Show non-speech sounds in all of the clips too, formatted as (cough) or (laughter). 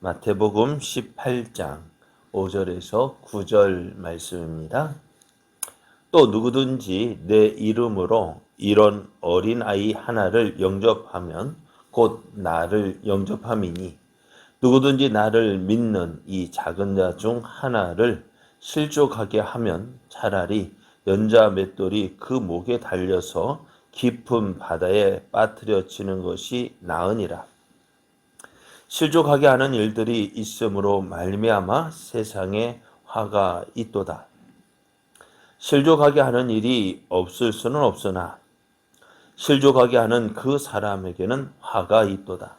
마태복음 18장 5절에서 9절 말씀입니다. 또 누구든지 내 이름으로 이런 어린 아이 하나를 영접하면 곧 나를 영접함이니 누구든지 나를 믿는 이 작은 자 중 하나를 실족하게 하면 차라리 연자 맷돌이 그 목에 달려서 깊은 바다에 빠뜨려지는 것이 나으니라. 실족하게 하는 일들이 있으므로 말미암아 세상에 화가 있도다. 실족하게 하는 일이 없을 수는 없으나 실족하게 하는 그 사람에게는 화가 있도다.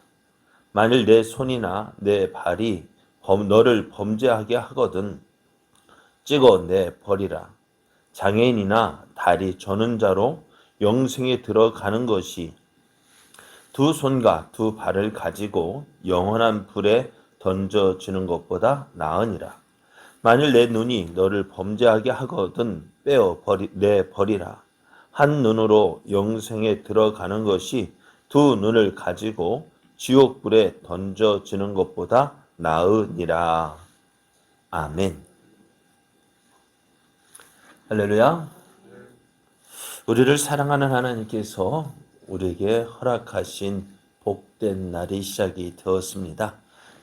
만일 내 손이나 내 발이 범, 너를 범죄하게 하거든 찍어 내 버리라. 장애인이나 다리 저는 자로 영생에 들어가는 것이 두 손과 두 발을 가지고 영원한 불에 던져지는 것보다 나으니라. 만일 내 눈이 너를 범죄하게 하거든 빼어 버리, 내 버리라. 한 눈으로 영생에 들어가는 것이 두 눈을 가지고 지옥불에 던져지는 것보다 나으니라. 아멘. 할렐루야. 우리를 사랑하는 하나님께서 우리에게 허락하신 복된 날이 시작이 되었습니다.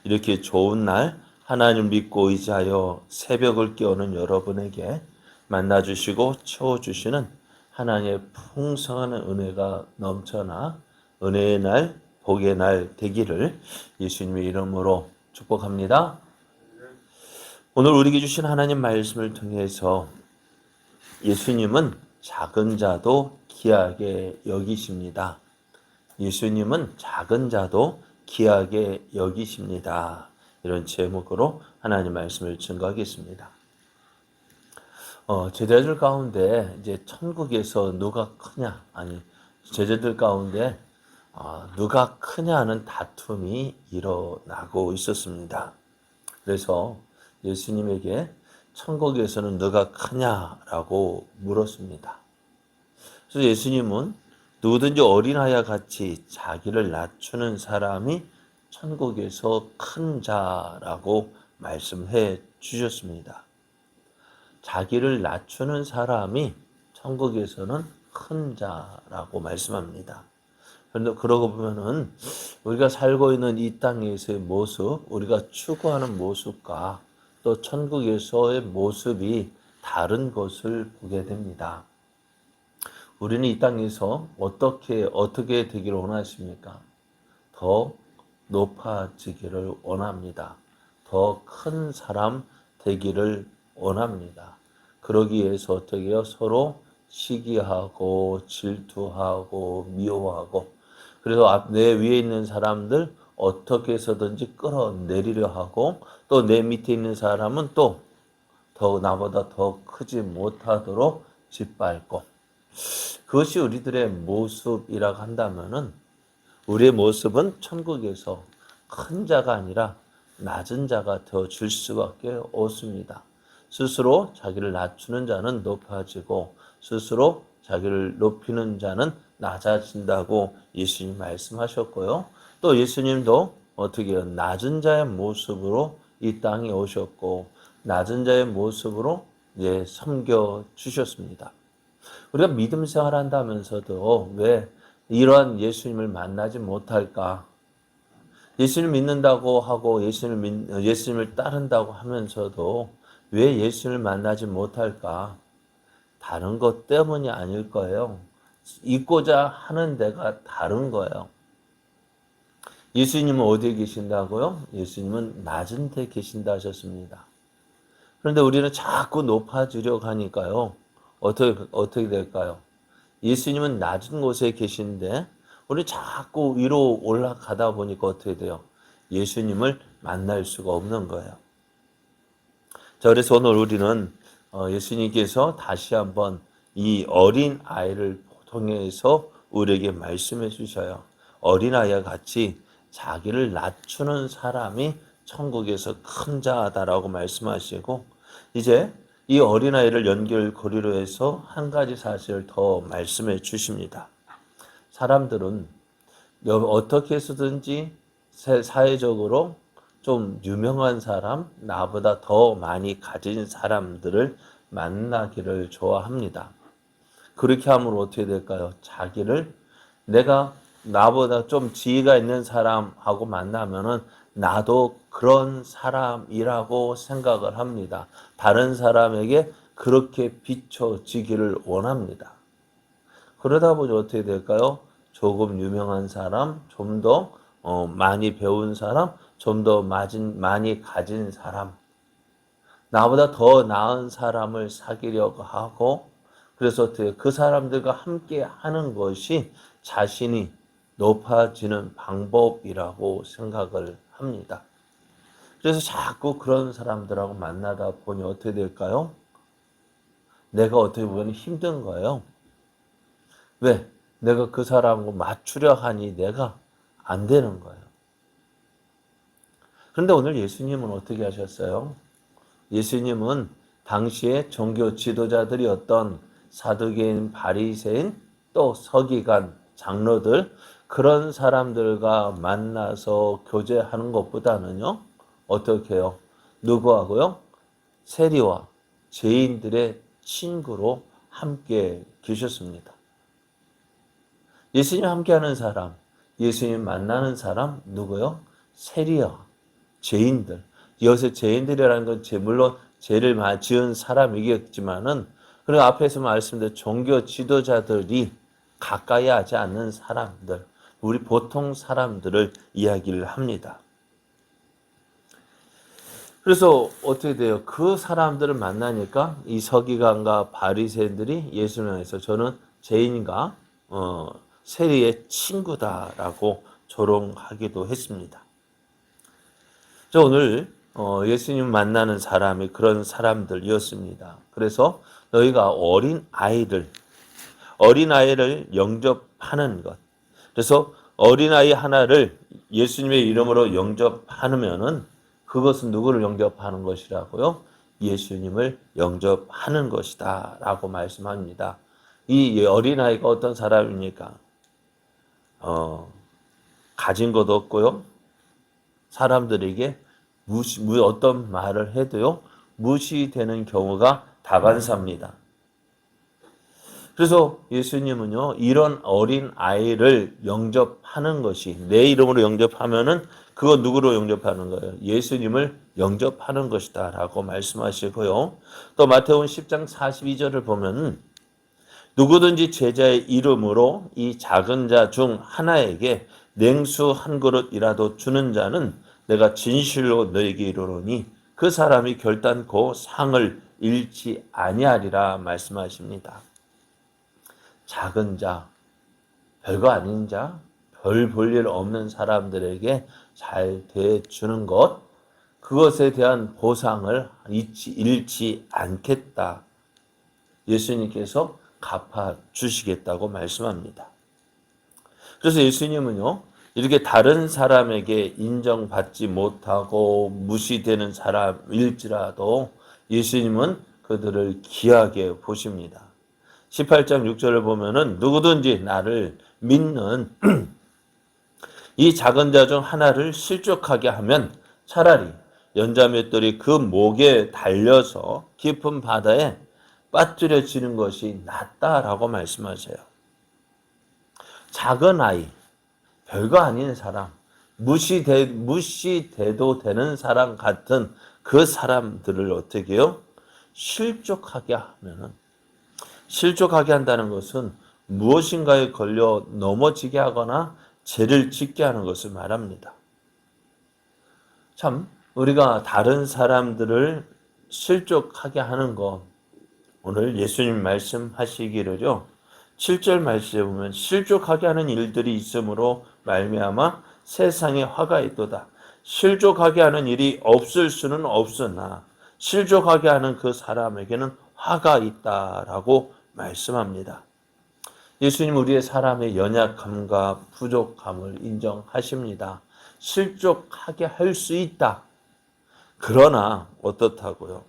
이렇게 좋은 날 하나님 믿고 의지하여 새벽을 깨우는 여러분에게 만나주시고 채워주시는 하나님의 풍성한 은혜가 넘쳐나 은혜의 날, 복의 날 되기를 예수님의 이름으로 축복합니다. 오늘 우리에게 주신 하나님 말씀을 통해서 예수님은 작은 자도 귀하게 여기십니다. 예수님은 작은 자도 귀하게 여기십니다. 이런 제목으로 하나님 말씀을 증거하겠습니다. 어, 제자들 가운데 이제 천국에서 누가 크냐 아니 제자들 가운데 어, 누가 크냐는 다툼이 일어나고 있었습니다. 그래서 예수님에게 천국에서는 누가 크냐라고 물었습니다. 그래서 예수님은 누구든지 어린아이와 같이 자기를 낮추는 사람이 천국에서 큰 자라고 말씀해 주셨습니다. 자기를 낮추는 사람이 천국에서는 큰 자라고 말씀합니다. 그런데 그러고 보면은 우리가 살고 있는 이 땅에서의 모습, 우리가 추구하는 모습과 또 천국에서의 모습이 다른 것을 보게 됩니다. 우리는 이 땅에서 어떻게 어떻게 되기를 원하십니까? 더 높아지기를 원합니다. 더 큰 사람 되기를 원합니다. 그러기 위해서 어떻게 요 서로 시기하고 질투하고 미워하고 그래서 내 위에 있는 사람들 어떻게 해서든지 끌어내리려 하고 또 내 밑에 있는 사람은 또 더 나보다 더 크지 못하도록 짓밟고 그것이 우리들의 모습이라고 한다면은 우리의 모습은 천국에서 큰 자가 아니라 낮은 자가 되어 줄 수밖에 없습니다. 스스로 자기를 낮추는 자는 높아지고 스스로 자기를 높이는 자는 낮아진다고 예수님 말씀하셨고요. 또 예수님도 어떻게 낮은 자의 모습으로 이 땅에 오셨고 낮은 자의 모습으로 예, 섬겨 주셨습니다. 우리가 믿음 생활 한다면서도 왜 이러한 예수님을 만나지 못할까? 예수님을 믿는다고 하고 예수님을, 믿, 예수님을 따른다고 하면서도 왜 예수님을 만나지 못할까? 다른 것 때문이 아닐 거예요. 있고자 하는 데가 다른 거예요. 예수님은 어디에 계신다고요? 예수님은 낮은 데 계신다 하셨습니다. 그런데 우리는 자꾸 높아지려고 하니까요. 어떻게, 어떻게 될까요? 예수님은 낮은 곳에 계신데, 우리 자꾸 위로 올라가다 보니까 어떻게 돼요? 예수님을 만날 수가 없는 거예요. 자, 그래서 오늘 우리는 어, 예수님께서 다시 한번 이 어린 아이를 통해서 우리에게 말씀해 주셔요. 어린 아이와 같이 자기를 낮추는 사람이 천국에서 큰 자다라고 말씀하시고 이제 이 어린아이를 연결고리로 해서 한 가지 사실을 더 말씀해 주십니다. 사람들은 어떻게 해서든지 사회적으로 좀 유명한 사람, 나보다 더 많이 가진 사람들을 만나기를 좋아합니다. 그렇게 하면 어떻게 될까요? 자기를 내가 나보다 좀 지위가 있는 사람하고 만나면은 나도 그런 사람이라고 생각을 합니다. 다른 사람에게 그렇게 비춰지기를 원합니다. 그러다 보니 어떻게 될까요? 조금 유명한 사람, 좀더 어, 많이 배운 사람, 좀 더 많이 가진 사람, 나보다 더 나은 사람을 사귀려고 하고, 그래서 어떻게 그 사람들과 함께 하는 것이 자신이 높아지는 방법이라고 생각을 합니다. 그래서 자꾸 그런 사람들하고 만나다 보니 어떻게 될까요? 내가 어떻게 보면 힘든 거예요. 왜? 내가 그 사람하고 맞추려 하니 내가 안 되는 거예요. 그런데 오늘 예수님은 어떻게 하셨어요? 예수님은 당시에 종교 지도자들이었던 사두개인, 바리새인, 또 서기관, 장로들 그런 사람들과 만나서 교제하는 것보다는요. 어떻게 해요? 누구하고요? 세리와 죄인들의 친구로 함께 계셨습니다. 예수님 함께하는 사람, 예수님 만나는 사람 누구요? 세리와 죄인들. 여기서 죄인들이라는 건 물론 죄를 지은 사람이겠지만은 그리고 앞에서 말씀드린 종교 지도자들이 가까이 하지 않는 사람들, 우리 보통 사람들을 이야기를 합니다. 그래서 어떻게 돼요? 그 사람들을 만나니까 이 서기관과 바리새인들이 예수님에서 저는 죄인과 어, 세리의 친구다라고 조롱하기도 했습니다. 저 오늘 어, 예수님 만나는 사람이 그런 사람들이었습니다. 그래서 너희가 어린 아이들, 어린 아이를 영접하는 것. 그래서 어린 아이 하나를 예수님의 이름으로 영접하면은 그것은 누구를 영접하는 것이라고요? 예수님을 영접하는 것이다 라고 말씀합니다. 이 어린 아이가 어떤 사람입니까? 어, 가진 것 없고요. 사람들에게 무시, 어떤 말을 해도요, 무시되는 경우가 다반사입니다. 그래서 예수님은요, 이런 어린 아이를 영접하는 것이, 내 이름으로 영접하면은 그거 누구로 영접하는 거예요? 예수님을 영접하는 것이다. 라고 말씀하시고요. 또 마태복음 10장 42절을 보면 누구든지 제자의 이름으로 이 작은 자 중 하나에게 냉수 한 그릇이라도 주는 자는 내가 진실로 너에게 이르노니 그 사람이 결단코 상을 잃지 아니하리라 말씀하십니다. 작은 자, 별거 아닌 자, 별 볼 일 없는 사람들에게 잘 대주는 것, 그것에 대한 보상을 잃지, 잃지 않겠다. 예수님께서 갚아 주시겠다고 말씀합니다. 그래서 예수님은요, 이렇게 다른 사람에게 인정받지 못하고 무시되는 사람일지라도 예수님은 그들을 귀하게 보십니다. 18장 6절을 보면은 누구든지 나를 믿는 (clears throat) 이 작은 자 중 하나를 실족하게 하면 차라리 연자맷돌이 그 목에 달려서 깊은 바다에 빠뜨려지는 것이 낫다라고 말씀하세요. 작은 아이, 별거 아닌 사람, 무시돼, 무시돼도 되는 사람 같은 그 사람들을 어떻게 해요? 실족하게 하면은, 실족하게 한다는 것은 무엇인가에 걸려 넘어지게 하거나 죄를 짓게 하는 것을 말합니다. 참, 우리가 다른 사람들을 실족하게 하는 것, 오늘 예수님 말씀하시기를요. 7절 말씀에 보면 실족하게 하는 일들이 있으므로 말미암아 세상에 화가 있도다. 실족하게 하는 일이 없을 수는 없으나 실족하게 하는 그 사람에게는 화가 있다라고 말씀합니다. 예수님 우리의 사람의 연약함과 부족함을 인정하십니다. 실족하게 할 수 있다. 그러나 어떻다고요?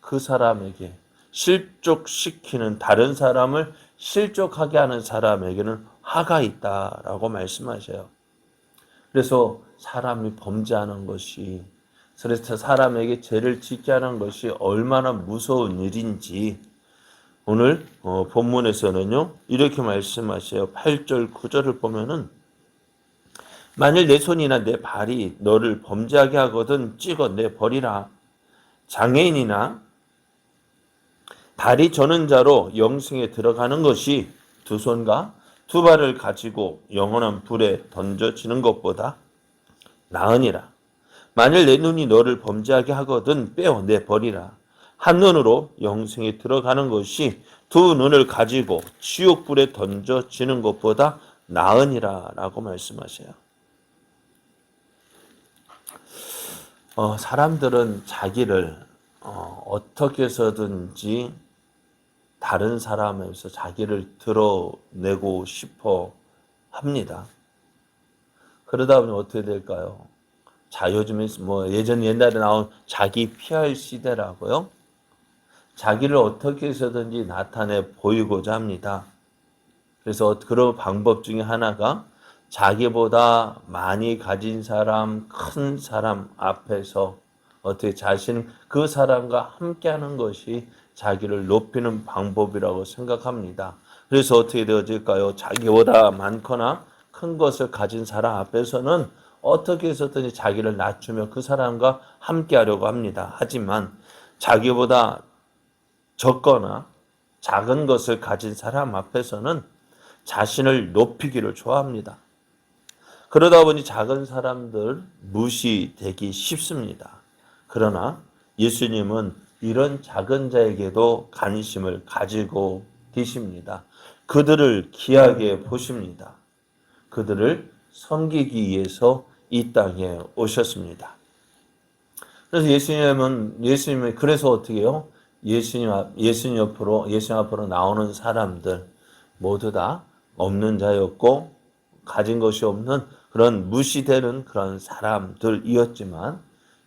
그 사람에게 실족시키는 다른 사람을 실족하게 하는 사람에게는 화가 있다라고 말씀하셔요. 그래서 사람이 범죄하는 것이 그래서 사람에게 죄를 짓게 하는 것이 얼마나 무서운 일인지 오늘 어, 본문에서는요 이렇게 말씀하세요. 8절 9절을 보면은 만일 내 손이나 내 발이 너를 범죄하게 하거든 찍어 내 버리라. 장애인이나 다리 저는 자로 영생에 들어가는 것이 두 손과 두 발을 가지고 영원한 불에 던져지는 것보다 나으니라. 만일 내 눈이 너를 범죄하게 하거든 빼어 내 버리라. 한 눈으로 영생에 들어가는 것이 두 눈을 가지고 지옥 불에 던져지는 것보다 나으니라 라고 말씀하세요. 어, 사람들은 자기를 어, 어떻게 해서든지 다른 사람에서 자기를 드러내고 싶어 합니다. 그러다 보면 어떻게 될까요? 자, 요즘에 뭐 예전 옛날에 나온 자기 PR 시대라고요. 자기를 어떻게 해서든지 나타내 보이고자 합니다. 그래서 그런 방법 중에 하나가 자기보다 많이 가진 사람, 큰 사람 앞에서 어떻게 자신 그 사람과 함께 하는 것이 자기를 높이는 방법이라고 생각합니다. 그래서 어떻게 되어질까요? 자기보다 많거나 큰 것을 가진 사람 앞에서는 어떻게 해서든지 자기를 낮추며 그 사람과 함께 하려고 합니다. 하지만 자기보다 적거나 작은 것을 가진 사람 앞에서는 자신을 높이기를 좋아합니다. 그러다 보니 작은 사람들 무시되기 쉽습니다. 그러나 예수님은 이런 작은 자에게도 관심을 가지고 계십니다. 그들을 귀하게 보십니다. 그들을 섬기기 위해서 이 땅에 오셨습니다. 그래서 예수님은 예수님이 그래서 어떻게 해요? 예수님 앞 예수님 옆으로 예수님 앞으로 나오는 사람들 모두 다 없는 자였고 가진 것이 없는 그런 무시되는 그런 사람들이었지만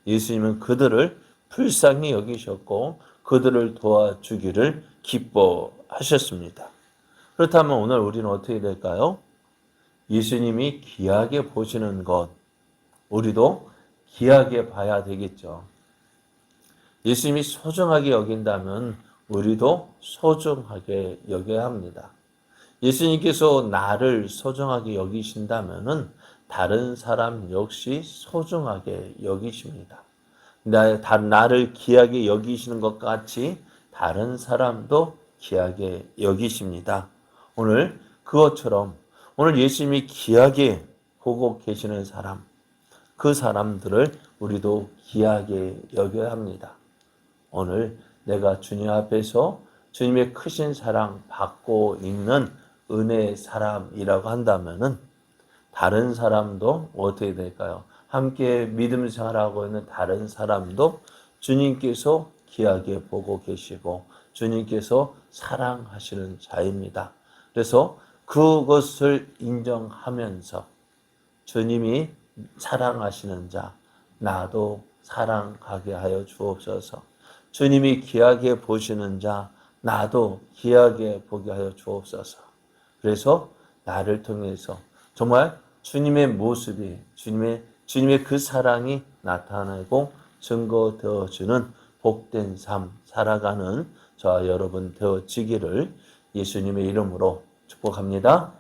예수님은 그들을 불쌍히 여기셨고 그들을 도와주기를 기뻐하셨습니다. 그렇다면 오늘 우리는 어떻게 될까요? 예수님이 귀하게 보시는 것, 우리도 귀하게 봐야 되겠죠. 예수님이 소중하게 여긴다면 우리도 소중하게 여겨야 합니다. 예수님께서 나를 소중하게 여기신다면은 다른 사람 역시 소중하게 여기십니다. 나를 귀하게 여기시는 것 같이 다른 사람도 귀하게 여기십니다. 오늘 그것처럼 오늘 예수님이 귀하게 보고 계시는 사람, 그 사람들을 우리도 귀하게 여겨야 합니다. 오늘 내가 주님 앞에서 주님의 크신 사랑 받고 있는 은혜의 사람이라고 한다면은 다른 사람도 어떻게 될까요? 함께 믿음 생활하고 있는 다른 사람도 주님께서 귀하게 보고 계시고 주님께서 사랑하시는 자입니다. 그래서 그것을 인정하면서 주님이 사랑하시는 자, 나도 사랑하게 하여 주옵소서. 주님이 귀하게 보시는 자, 나도 귀하게 보게 하여 주옵소서. 그래서 나를 통해서 정말 주님의 모습이 주님의 주님의 그 사랑이 나타나고 증거되어 주는 복된 삶 살아가는 저와 여러분 되어지기를 예수님의 이름으로 축복합니다.